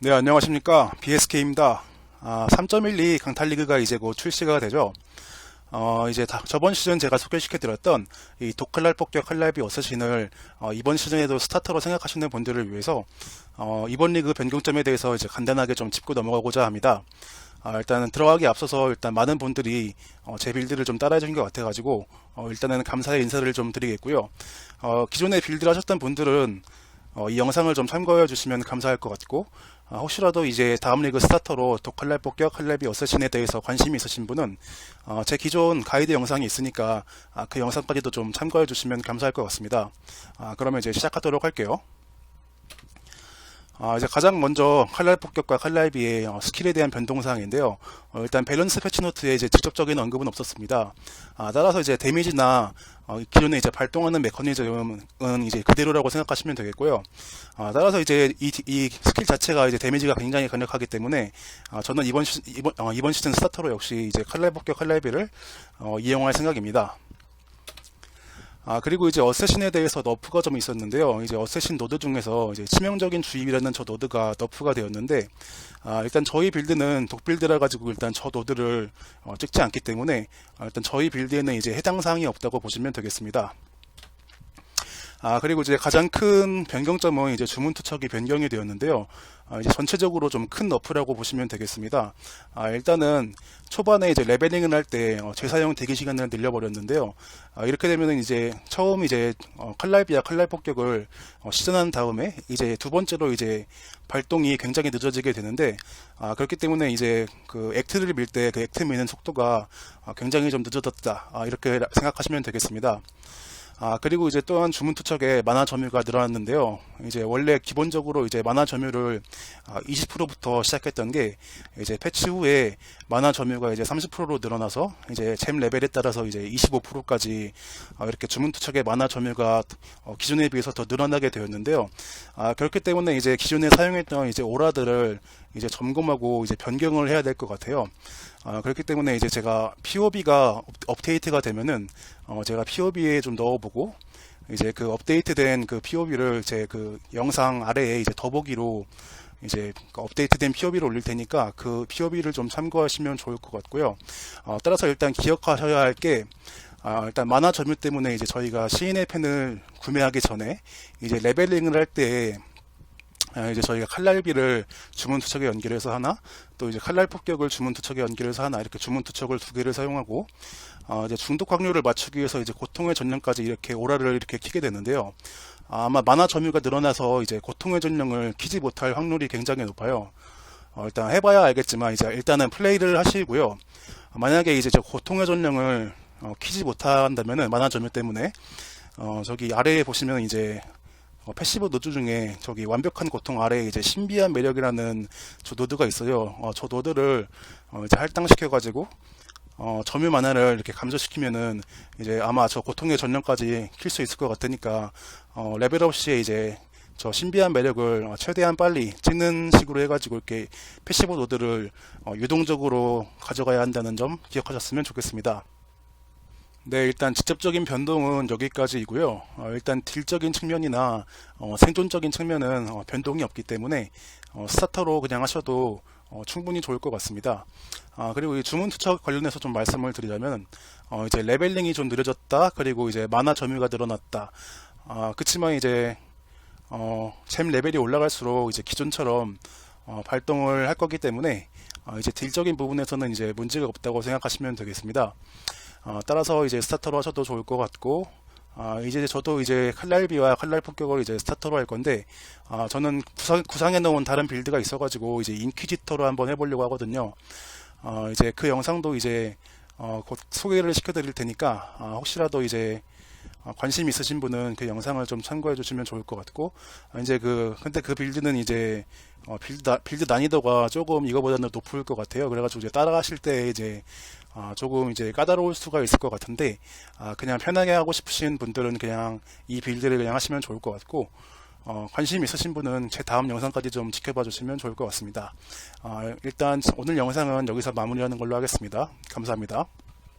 네, 안녕하십니까. BSK입니다. 아, 3.12 강탈리그가 이제 곧 출시가 되죠. 어, 이제 다- 저번 시즌 제가 소개시켜드렸던 이 독칼날 폭격 칼날비 어쌔신을 어, 이번 시즌에도 스타터로 생각하시는 분들을 위해서 어, 이번 리그 변경점에 대해서 이제 간단하게 좀 짚고 넘어가고자 합니다. 아, 일단은 들어가기 앞서서 일단 많은 분들이 어, 제 빌드를 좀 따라해 준것 같아가지고 어, 일단은 감사의 인사를 좀 드리겠고요. 어, 기존에 빌드를 하셨던 분들은 어, 이 영상을 좀 참고해 주시면 감사할 것 같고 아, 혹시라도 이제 다음 리그 스타터로 독칼날 폭격 칼날비 어쌔신에 대해서 관심이 있으신 분은 어, 제 기존 가이드 영상이 있으니까 아, 그 영상까지도 좀 참고해 주시면 감사할 것 같습니다. 아, 그러면 이제 시작하도록 할게요. 아, 이제 가장 먼저 칼날 폭격과 칼날비의 어, 스킬에 대한 변동사항인데요. 어, 일단 밸런스 패치 노트에 이제 직접적인 언급은 없었습니다. 아, 따라서 이제 데미지나 어, 기존에 이제 발동하는 메커니즘은 이제 그대로라고 생각하시면 되겠고요. 아, 따라서 이제 이, 이 스킬 자체가 이제 데미지가 굉장히 강력하기 때문에 아, 저는 이번 시, 이번, 어, 이번 시즌 스타터로 역시 이제 칼날 폭격 칼날비를 어, 이용할 생각입니다. 아, 그리고 이제 어쌔신에 대해서 너프가 좀 있었는데요. 이제 어쌔신 노드 중에서 이제 치명적인 주입이라는 저 노드가 너프가 되었는데, 아, 일단 저희 빌드는 독빌드라 가지고 일단 저 노드를 어, 찍지 않기 때문에, 아, 일단 저희 빌드에는 이제 해당 사항이 없다고 보시면 되겠습니다. 아, 그리고 이제 가장 큰 변경점은 이제 주문 투척이 변경이 되었는데요. 아, 이제 전체적으로 좀큰 너프라고 보시면 되겠습니다. 아, 일단은 초반에 이제 레벨링을 할때 어, 재사용 대기 시간을 늘려버렸는데요. 아, 이렇게 되면은 이제 처음 이제 어, 칼날비와 칼날 폭격을 어, 시전한 다음에 이제 두 번째로 이제 발동이 굉장히 늦어지게 되는데 아, 그렇기 때문에 이제 그 액트를 밀 때 그 액트 미는 속도가 아, 굉장히 좀 늦어졌다. 아, 이렇게 생각하시면 되겠습니다. 아, 그리고 이제 또한 주문 투척에 만화 점유가 늘어났는데요. 이제 원래 기본적으로 이제 만화 점유를 아, 20%부터 시작했던 게 이제 패치 후에 만화 점유가 이제 30%로 늘어나서 이제 잼 레벨에 따라서 이제 25%까지 아, 이렇게 주문 투척의 만화 점유가 어, 기존에 비해서 더 늘어나게 되었는데요. 아, 그렇기 때문에 이제 기존에 사용했던 이제 오라들을 이제 점검하고 이제 변경을 해야 될 것 같아요. 아, 그렇기 때문에 이제 제가 POB가 업데이트가 되면은 어, 제가 POB에 좀 넣어보고 이제 그 업데이트된 그 POB를 제 그 영상 아래에 이제 더보기로 이제 그 업데이트된 POB를 올릴 테니까 그 POB를 좀 참고하시면 좋을 것 같고요. 어, 따라서 일단 기억하셔야 할게 아, 일단 만화 점유 때문에 이제 저희가 시인의 펜을 구매하기 전에 이제 레벨링을 할때 아, 이제 저희가 칼날비를 주문 투척에 연결해서 하나, 또 이제 칼날 폭격을 주문 투척에 연결해서 하나, 이렇게 주문 투척을 두 개를 사용하고, 어, 이제 중독 확률을 맞추기 위해서 이제 고통의 전령까지 이렇게 오라를 이렇게 키게 되는데요. 아마 만화 점유가 늘어나서 이제 고통의 전령을 키지 못할 확률이 굉장히 높아요. 어, 일단 해봐야 알겠지만 이제 일단은 플레이를 하시고요. 만약에 이제 저 고통의 전령을 어, 키지 못한다면은 만화 점유 때문에 어, 저기 아래에 보시면 이제 어, 패시브 노드 중에 저기 완벽한 고통 아래에 이제 신비한 매력이라는 저 노드가 있어요. 어, 저 노드를 어, 이제 할당시켜가지고 어, 점유 만화를 이렇게 감소시키면은 이제 아마 저 고통의 전령까지 킬 수 있을 것 같으니까 어, 레벨업 시에 이제 저 신비한 매력을 어, 최대한 빨리 찍는 식으로 해가지고 이렇게 패시브 노드를 어, 유동적으로 가져가야 한다는 점 기억하셨으면 좋겠습니다. 네, 일단 직접적인 변동은 여기까지이고요. 어, 일단 딜적인 측면이나 어, 생존적인 측면은 어, 변동이 없기 때문에 어, 스타터로 그냥 하셔도 어, 충분히 좋을 것 같습니다. 아, 그리고 이 주문 투척 관련해서 좀 말씀을 드리자면 어, 이제 레벨링이 좀 느려졌다. 그리고 이제 만화 점유가 늘어났다. 아, 그치만 이제 어, 잼 레벨이 올라갈수록 이제 기존처럼 어, 발동을 할 거기 때문에 어, 이제 딜적인 부분에서는 이제 문제가 없다고 생각하시면 되겠습니다. 어, 따라서 이제 스타터로 하셔도 좋을 것 같고, 아, 이제 저도 이제 칼날비와 칼날 폭격을 이제 스타터로 할 건데, 아, 저는 구상, 구상 해 놓은 다른 빌드가 있어가지고, 이제 인퀴지터로 한번 해보려고 하거든요. 어, 이제 그 영상도 이제, 어, 곧 소개를 시켜드릴 테니까, 아, 혹시라도 이제, 어, 관심 있으신 분은 그 영상을 좀 참고해 주시면 좋을 것 같고, 아, 이제 그, 근데 그 빌드는 이제, 어, 빌드, 나- 빌드 난이도가 조금 이거보다는 높을 것 같아요. 그래가지고 이제 따라가실 때 이제, 아, 조금 이제 까다로울 수가 있을 것 같은데, 아, 그냥 편하게 하고 싶으신 분들은 그냥 이 빌드를 그냥 하시면 좋을 것 같고, 어, 관심 있으신 분은 제 다음 영상까지 좀 지켜봐 주시면 좋을 것 같습니다. 아, 일단 오늘 영상은 여기서 마무리하는 걸로 하겠습니다. 감사합니다.